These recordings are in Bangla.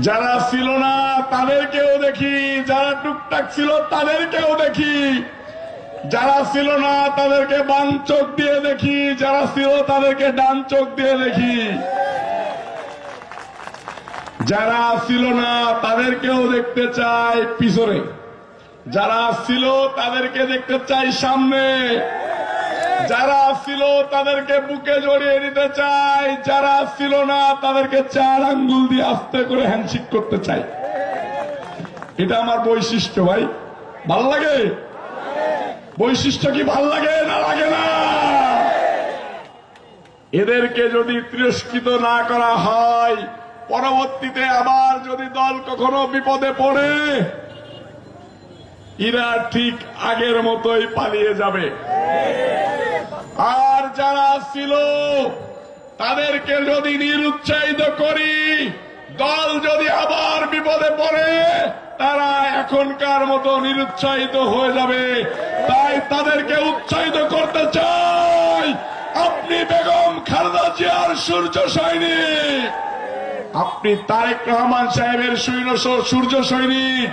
যারা ছিল না, তাদেরকেও দেখি। যারা টুকটাক ছিল, তাদেরকেও দেখি। যারা ছিল না, তাদেরকে বাম চোখ দিয়ে দেখি। যারা ছিল, তাদেরকে ডান চোখ দিয়ে দেখি। যারা ছিল না, তাদেরকেও দেখতে চাই পিছনে। যারা ছিল, তাদেরকে দেখতে চাই সামনে। যারা ছিল তাদেরকে বুকে জড়িয়ে নিতে চাই, যারা ছিল না তাদেরকে চার আঙ্গুল দিয়ে আস্তে করে হ্যান্ডশেক করতে চাই। এটা আমার বৈশিষ্ট্য ভাই। ভালো লাগে? বৈশিষ্ট্য কি ভালো লাগে না লাগে না? এদেরকে যদি তিরস্কৃত না করা হয়, পরবর্তীতে আবার যদি দল কখনো বিপদে পড়ে এরা ঠিক আগের মতোই পালিয়ে যাবে। আর যারা ছিল, তাদেরকে যদি নিরুৎসাহিত করি, দল যদি আবার বিপদে পড়ে, তারা এখনকার মতো নিরুৎসাহিত হয়ে যাবে। তাই তাদেরকে উৎসাহিত করতে চাই। আপনি বেগম খালেদা জিয়ার সূর্য সৈনিক। আপনি তারেক রহমান সাহেবের সৈন্য সূর্য সৈনিক।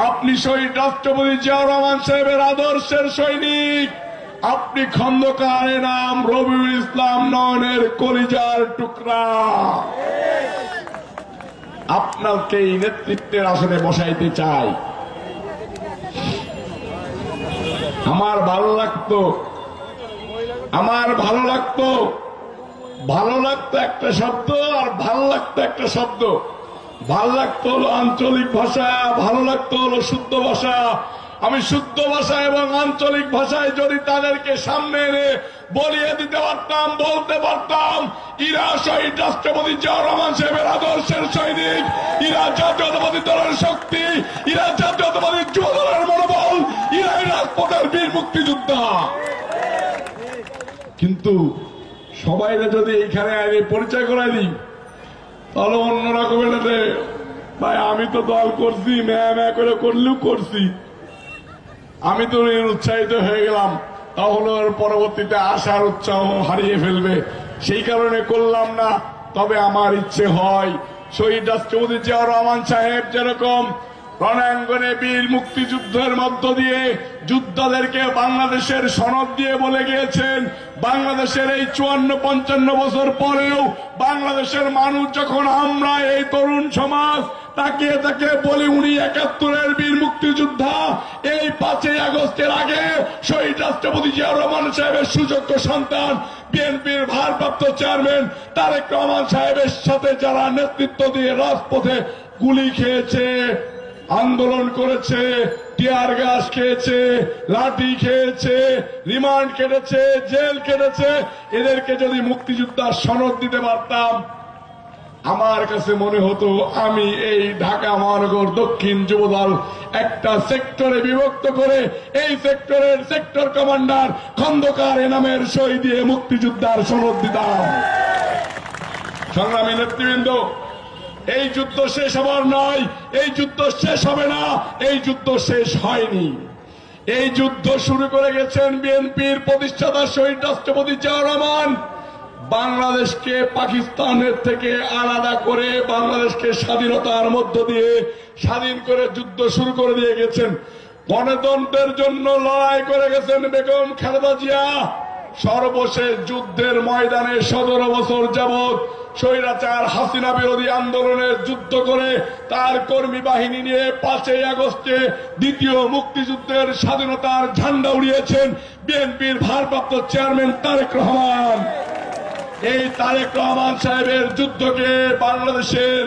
আপনি শহীদ রাষ্ট্রপতি জিয়াউর রহমান সাহেবের আদর্শের সৈনিক। আপনি খন্দকারে নাম রবিউল ইসলাম নয়নের কলিজার টুকরা। আপনাকে এই নেতৃত্বের আসনে বসাইতে চাই। আমার ভালো লাগতো, আমার ভালো লাগতো ভালো লাগতো একটা শব্দ আর ভালো লাগতো একটা শব্দ। ভালো লাগতো হলো আঞ্চলিক ভাষা, ভালো লাগতো হলো শুদ্ধ ভাষা। আমি শুদ্ধ ভাষা এবং আঞ্চলিক ভাষায় যদি তাদেরকে সামনে এনে বলিয়ে দিতে পারতাম, বলতে পারতাম, ইরা শহীদ রাষ্ট্রপতি জিয়াউর রহমান সাহেবের আদর্শের সৈনিক, ইরা জাতীয়তাবাদী দলের শক্তি, ইরা জাতীয়তাবাদী যুব মনোবল ইরাই রাজপথের বীর মুক্তিযোদ্ধা। কিন্তু সবাই যদি এইখানে আইনে পরিচয় করাই দিই, তাহলে অন্যরকম এটাতে ভাই, আমি তো দল করছি, ম্যা ম্যা করে করলেও করছি। আমি তো উৎসাহিত হয়ে গেলাম। তাহলে পরবর্তীতে আসার উৎসাহ হারিয়ে ফেলবে। সেই কারণে করলাম না, তবে আমার ইচ্ছে হয়। শহীদ রাষ্ট্রপতি জিয়াউর রহমান সাহেব যেরকম রণাঙ্গনে বীর মুক্তিযুদ্ধের মধ্য দিয়ে যোদ্ধাদেরকে বাংলাদেশের সনদ দিয়ে বলে গিয়েছেন, বাংলাদেশের এই চুয়ান্ন পঞ্চান্ন বছর পরেও বাংলাদেশের মানুষ যখন আমরা এই তরুণ সমাজ তাকিয়ে তাকে বলি, উনি একাত্তরের বীর মুক্তিযোদ্ধা। এই পাঁচই আগস্টের আগে শহীদ রাষ্ট্রপতি জিয়াউর রহমান সাহেবের সুযোগ্য সন্তান, বিএনপির ভারপ্রাপ্ত চেয়ারম্যান তারেক রহমান সাহেবের সাথে যারা নেতৃত্ব দিয়ে রাজপথে গুলি খেয়েছে, আন্দোলন করেছে, টিয়ার গ্যাস খেয়েছে, লাঠি খেয়েছে, রিমান্ড কেটেছে, জেল কেটেছে, এদেরকে যদি মুক্তিযোদ্ধার সনদ দিতে পারতাম আমার কাছে মনে হতো আমি এই ঢাকা মহানগর দক্ষিণ যুবদল একটা সেক্টরে বিভক্ত করে এই সেক্টরের সেক্টর কমান্ডার খন্দকার এ নামের সই দিয়ে মুক্তিযোদ্ধার সনদ দিতাম। সংগ্রামী নেতৃবৃন্দ, এই যুদ্ধ শেষ হবার নয়, এই যুদ্ধ শেষ হবে না, এই যুদ্ধ শেষ হয়নি। এই যুদ্ধ শুরু করে গেছেন বিএনপির প্রতিষ্ঠাতা শহীদ রাষ্ট্রপতি জিয়াউর রহমান। বাংলাদেশকে পাকিস্তানের থেকে আলাদা করে বাংলাদেশকে স্বাধীনতার মধ্য দিয়ে স্বাধীন করে যুদ্ধ শুরু করে দিয়ে গেছেন। গণতন্ত্রের জন্য লড়াই করে গেছেন বেগম খালেদা জিয়া। সর্বশেষ যুদ্ধের ময়দানে সতেরো বছর যাবৎ স্বৈরাচার হাসিনা বিরোধী আন্দোলনের যুদ্ধ করে তার কর্মী বাহিনী নিয়ে পাঁচই আগস্টে দ্বিতীয় মুক্তিযুদ্ধের স্বাধীনতার ঝান্ডা উড়িয়েছেন বিএনপির ভারপ্রাপ্ত চেয়ারম্যান তারেক রহমান। এই তারেক রহমান সাহেবের যুদ্ধকে বাংলাদেশের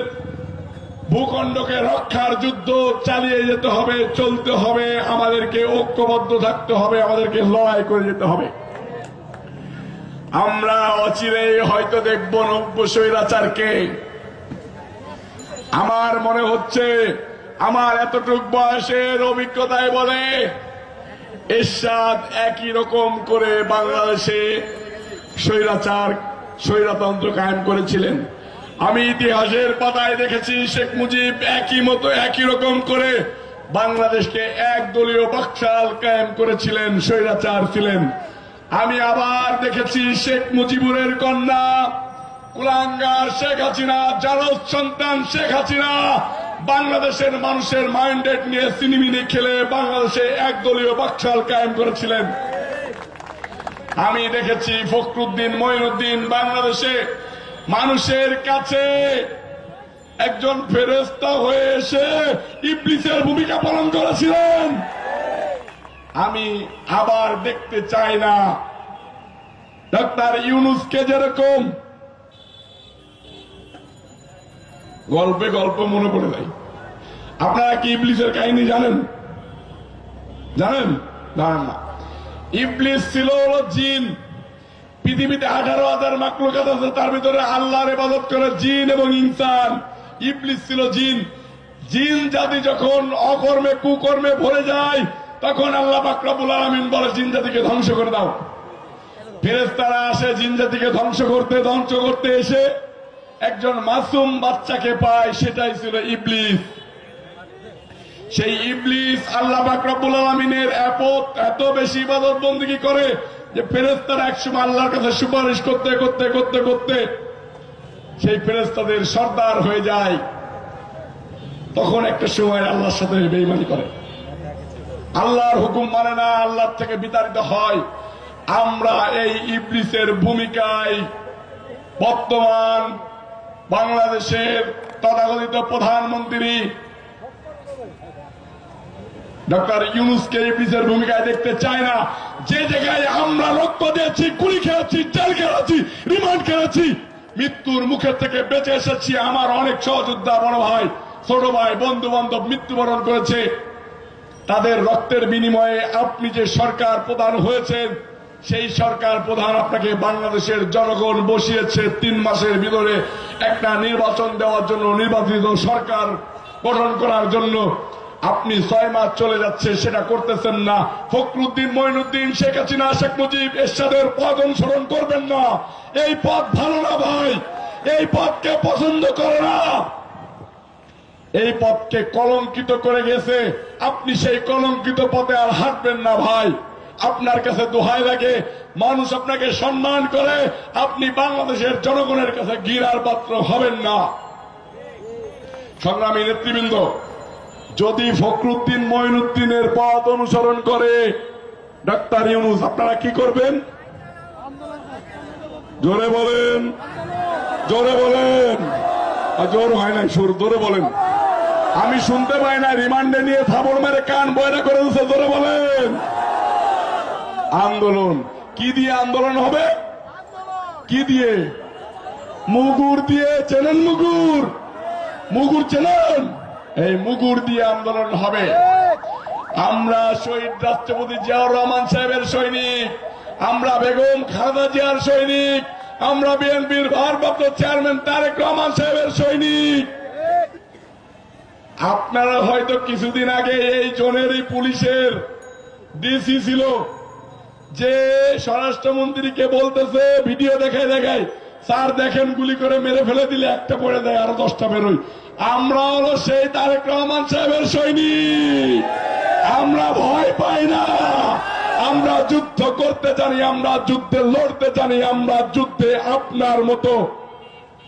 ভূখণ্ডকে রক্ষার যুদ্ধ চালিয়ে যেতে হবে, চলতে হবে, আমাদেরকে ঐক্যবদ্ধ থাকতে হবে, আমাদেরকে লড়াই করে যেতে হবে। আমরা অচিরেই হয়তো দেখব নব্য স্বৈরাচারকে। আমার মনে হচ্ছে, আমার এতটুক বয়সের অভিজ্ঞতায় বলে, এরশাদ একই রকম করে বাংলাদেশে স্বৈরাচার স্বৈরতন্ত্র কায়েম করেছিলেন। আমি ইতিহাসের পাতায় দেখেছি, শেখ মুজিব একই মতো, একই রকম করে বাংলাদেশকে একদলীয় বাকশাল কায়েম করেছিলেন, স্বৈরাচার ছিলেন। আমি আবার দেখেছি শেখ মুজিবুরের কন্যা, কুলাঙ্গার শেখ হাসিনা জারদ সন্তান শেখ হাসিনা, বাংলাদেশের মানুষের মাইন্ডেড নিয়ে সিনেমিনি খেলে বাংলাদেশে একদলীয় বাকশাল কায়েম করেছিলেন। আমি দেখেছি ফখরুদ্দিন মঈনুদ্দিন বাংলাদেশে মানুষের কাছে একজন ফেরেস্তা হয়ে এসে ইবলিসের ভূমিকা পালন করেছিলেন। আমি আবার দেখতে চাই না। ডাক্তার ইউনুসকে যেরকম গল্পে গল্প মনে পড়ে যায়। আপনারা কি ইবলিসের কাহিনী জানেন? জানেন? জানেন না। ইবলিস ছিল হলো জিন। পৃথিবীতে আঠারো হাজার মাকলুকাত আছে, তার ভিতরে আল্লাহর ইবাদত করে জিন এবং ইনসান। ইবলিস ছিল জিন। জিন জাতি যখন অকর্মে, কুকর্মে ভরে যায়, তখন আল্লাহ বাকরাবুল আলমিন বলে, জিন জাতিকে ধ্বংস করে দাও। ফেরেস্তারা আসে জিন জাতিকে ধ্বংস করতে ধ্বংস করতে এসে একজন মাসুম বাচ্চাকে পায়, সেটাই ছিল ইবলিস। সেই ইবলিস আল্লাহ বাকরাবুল আলমিনের এত বেশি ইবাদত বন্দী করে যে ফেরেস্তারা একসময় আল্লাহর কাছে সুপারিশ করতে করতে করতে করতে সেই ফেরেস্তাদের সর্দার হয়ে যায়। তখন একটা সময় আল্লাহর সাথে বেইমানি করে। আল্লাহর হুকুম মানে না আল্লাহ থেকে বিতাড়িত হয়। আমরা এই ইবলিসের ভূমিকায় বর্তমান বাংলাদেশের তথাকথিত প্রধানমন্ত্রী ডক্টর ইউনুসকে ইবলিসের ভূমিকায় দেখতে চায় না। যে জায়গায় আমরা রক্ত দিয়েছি, গুলি খেয়েছি, জেল খেয়েছি, রিমান্ড খেয়েছি, মৃত্যুর মুখের থেকে বেঁচে এসেছি আমার অনেক সহযোদ্ধা বড় ভাই, ছোট ভাই বন্ধু বান্ধব মৃত্যুবরণ করেছে। তাদের রক্তের বিনিময়ে আপনি যে সরকার প্রধান হয়েছেন, সেই সরকার প্রধান আপনাকে বাংলাদেশের জনগণ বসিয়েছে তিন মাসের ভিতরে। একটা নির্বাচন দেওয়ার জন্য নির্বাচিত সরকার গঠন করার জন্য আপনি ছয় মাস চলে যাচ্ছে, সেটা করতেছেন না। ফখরুদ্দিন মঈনুদ্দিন শেখ হাসিনা, শেখ মুজিব এরশাদের পথ অনুসরণ করবেন না। এই পথ ভালো না ভাই, এই পথকে পছন্দ করে না। এই পথকে কলঙ্কিত করে গেছে, আপনি সেই কলঙ্কিত পথে আর হাঁটবেন না ভাই। আপনার কাছে দোহাই লাগে, মানুষ আপনাকে সম্মান করে, আপনি বাংলাদেশের জনগণের কাছে গিরার পাত্র হবেন না। সংগ্রামী নেতৃবৃন্দ যদি ফখরুদ্দিন মঈনুদ্দিনের পথ অনুসরণ করে, ডাক্তার ইউনুস, আপনারা কি করবেন? জোরে বলেন জোরে বলেন। জোর হয় নাই, সুর, জোরে বলেন। আমি শুনতে পাই না রিমান্ডে নিয়ে থাবড় মেরে কান বয়রা করে দিচ্ছে জোরে বলেন। আন্দোলন, কি দিয়ে আন্দোলন হবে? কি দিয়ে? মুগুর দিয়ে চেনেন মুগুর? মুগুর চেনেন? এই মুগুর দিয়ে আন্দোলন হবে। আমরা শহীদ রাষ্ট্রপতি জিয়াউর রহমান সাহেবের সৈনিক আমরা বেগম খালেদা জিয়ার সৈনিক আমরা বিএনপির ভারপ্রাপ্ত চেয়ারম্যান তারেক রহমান সাহেবের সৈনিক। আপনারা হয়তো কিছুদিন আগে এই জোনেরই পুলিশের ডিসি ছিল যে স্বরাষ্ট্রমন্ত্রীকে বলতেছে ভিডিও দেখায় দেখায় স্যার দেখেন গুলি করে মেরে ফেলে দিলে একটা পড়ে দেয়, আরও দশটা বেরোয়। আমরা হলো সেই তারেক রহমান সাহেবের সৈনিক। আমরা ভয় পাই না। আমরা যুদ্ধ করতে জানি, আমরা যুদ্ধে লড়তে জানি, আমরা যুদ্ধে আপনার মতো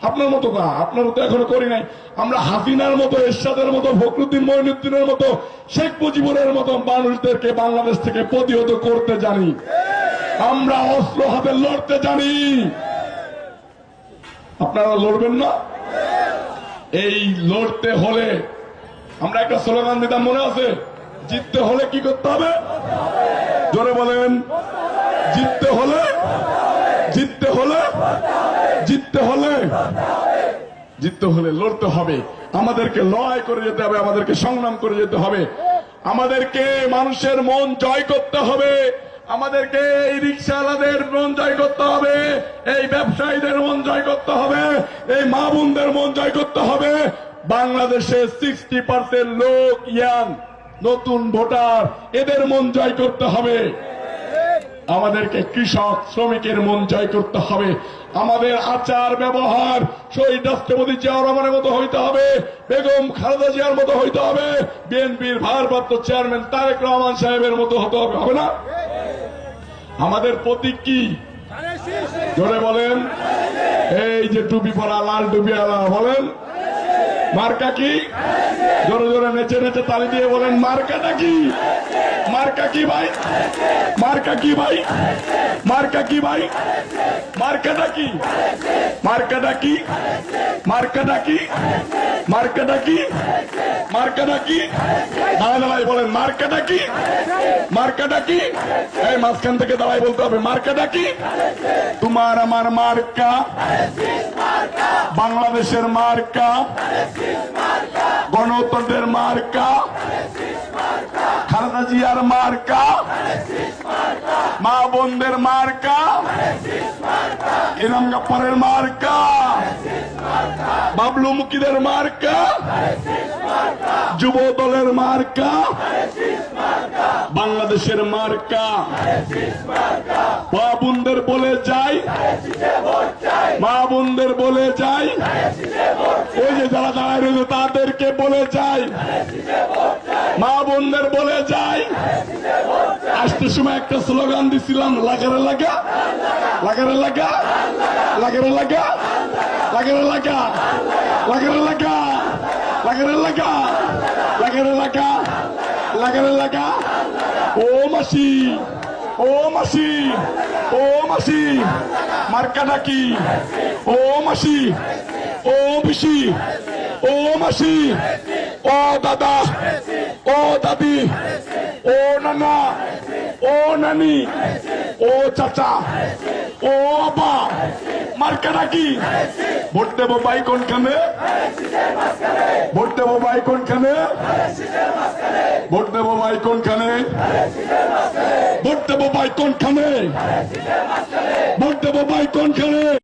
আপনার মতো না, আপনার মতো এখনও করি নাই। আমরা হাসিনার মতো, এরশাদের মতো, ফখরুদ্দিন মঈনুদ্দিনের মতো, শেখ মুজিবুরের মতো মানুষদেরকে বাংলাদেশ থেকে প্রতিহত করতে জানি। আমরা অস্ত্র হাতে লড়তে জানি। আপনারা লড়বেন না? এই লড়তে হলে আমরা একটা স্লোগান দিতাম, মনে আছে? জিততে হলে কি করতে হবে? জোরে বলেন। জিততে হলে? জিততে হলে? জিততে হলে? জিততে হলে লড়তে হবে। আমাদেরকে লড়াই করে যেতে হবে, আমাদেরকে সংগ্রাম করে যেতে হবে। আমাদেরকে মানুষের মন জয় করতে হবে। আমাদেরকে এই রিক্সাওয়ালাদের মন জয় করতে হবে, এই ব্যবসায়ীদের মন জয় করতে হবে, এই মা বোনদের মন জয় করতে হবে। বাংলাদেশে সিক্সটি পার্সেন্ট লোক ইয়াং, নতুন ভোটার, এদের মন জয় করতে হবে। আমাদেরকে কৃষক শ্রমিকের মন জয় করতে হবে। আমাদের আচার ব্যবহার শহীদ রাষ্ট্রপতি জিয়াউর মতো হইতে হবে, বেগম খালেদা জিয়ার মতো হইতে হবে, বিএনপির ভারপ্রাপ্ত চেয়ারম্যান তারেক রহমান সাহেবের মতো হতে হবে হবে না? আমাদের প্রতীক কি? জোরে বলেন। এই যে টুপি পরা, লাল টুপি আলা বলেন। মার্কা কি? জোরে জোরে নেচে নেচে তালি দিয়ে বলেন মার্কাটা কি মার্কা কি ভাই? মার্কা কি ভাই? মার্কা কি ভাই? মার্কাটা কি মার্কাটা কি মার্কাটা কি মার্কাটা কি মার্কাটা কি দাঁড়ায় দাঁড়ায় বলেন মার্কাটা কি মার্কাটা কি এই মাঝখান থেকে দাঁড়ায় বলতে হবে মার্কাটা কি তোমার আমার মার্কা। বাংলাদেশের মার্কা। গণতন্ত্রের মার্কা। খালেদা জিয়ার মার্কা। মা বোনদের মার্কা। ইনাম মার্কা। বাবলু মুকিদের মার্কা। যুব দলের মার্কা। বাংলাদেশের মার্কা। মা বোনদের বলে যাই। মা বোনদের বলে যাই। ওই যে যারা দাঁড়ায় রয়েছে, তাদেরকে বলে যাই। মা বোনদের বলে যাই। আসতে সময় একটা স্লোগান দিছিলাম, লাগারে লাগা। লাগারে লাগা। লাগারে লাগা। లగరలక లగరలక లగరలక లగరలక లగరలక ఓ మసి ఓ మసి ఓ మసి మర్కడకి ఓ మసి ఓ బిసి ও মাসি ও দাদা ও দাদি ও নানা ও নানি ও চাচা ও বাবা মার্কাটা কি ভোট দেবো ভাই কোনখানে ভোট দেবো ভাই কোনখানে ভোট দেবো ভাই কোনখানে ভোট দেবো ভাই কোনখানে ভোট দেবো ভাই কোনখানে